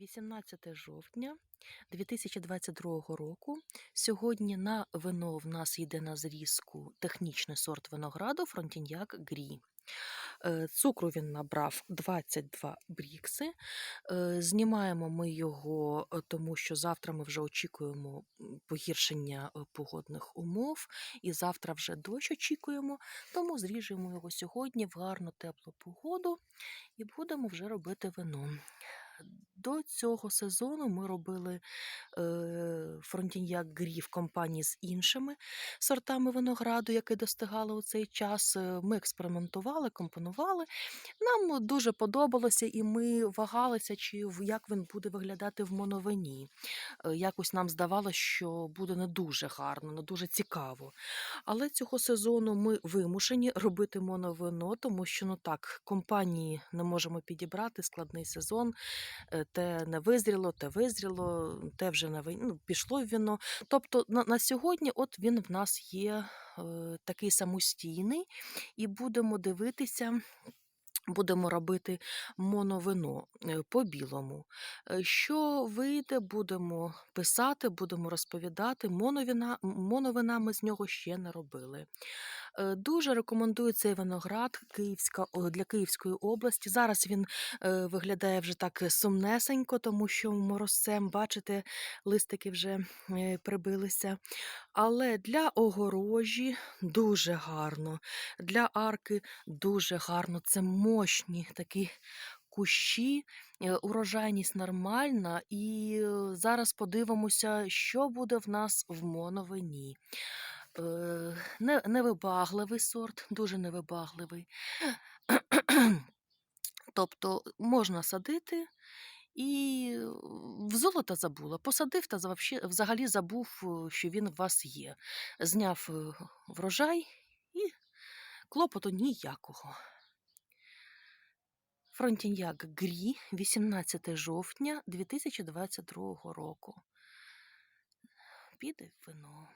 18 жовтня 2022 року. Сьогодні на вино в нас йде на зрізку технічний сорт винограду Фронтіньяк Грі. Е, Цукру він набрав 22 брікси. Е, Знімаємо ми його, е, тому що завтра ми вже очікуємо погіршення погодних умов, і завтра вже дощ очікуємо, тому зріжемо його сьогодні в гарну теплу погоду і будемо вже робити вино. До цього сезону ми робили е, фронтіньяк грі в компанії з іншими сортами винограду, які достигали у цей час. Е, Ми експериментували, компонували. Нам дуже подобалося, і ми вагалися, чи як він буде виглядати в моновині. Е, Якось нам здавалося, що буде не дуже гарно, не дуже цікаво. Але цього сезону ми вимушені робити моновино, тому що ну так, компанії не можемо підібрати складний сезон. Е, Те не визріло, те визріло, те вже не ну, пішло віно. Тобто на, на сьогодні, от він в нас є е, такий самостійний, і будемо дивитися. Будемо робити моновино е, по-білому. Е, Що вийде, будемо писати, будемо розповідати. Моновина, моновина ми з нього ще не робили. Е, Дуже рекомендую цей виноград Київська, для Київської області. Зараз він е, виглядає вже так сумнесенько, тому що морозцем, бачите, листики вже е, прибилися. Але для огорожі дуже гарно, для арки дуже гарно. Це мощні такі кущі, урожайність нормальна. І зараз подивимося, що буде в нас в моновині. Не- Невибагливий сорт, дуже невибагливий. Тобто можна садити. І в золото забула. Посадив та взагалі забув, е, що він у вас є. Зняв е, врожай і клопоту ніякого. Фронтіньяк Грі, 18 жовтня 2022 року. Піде вино.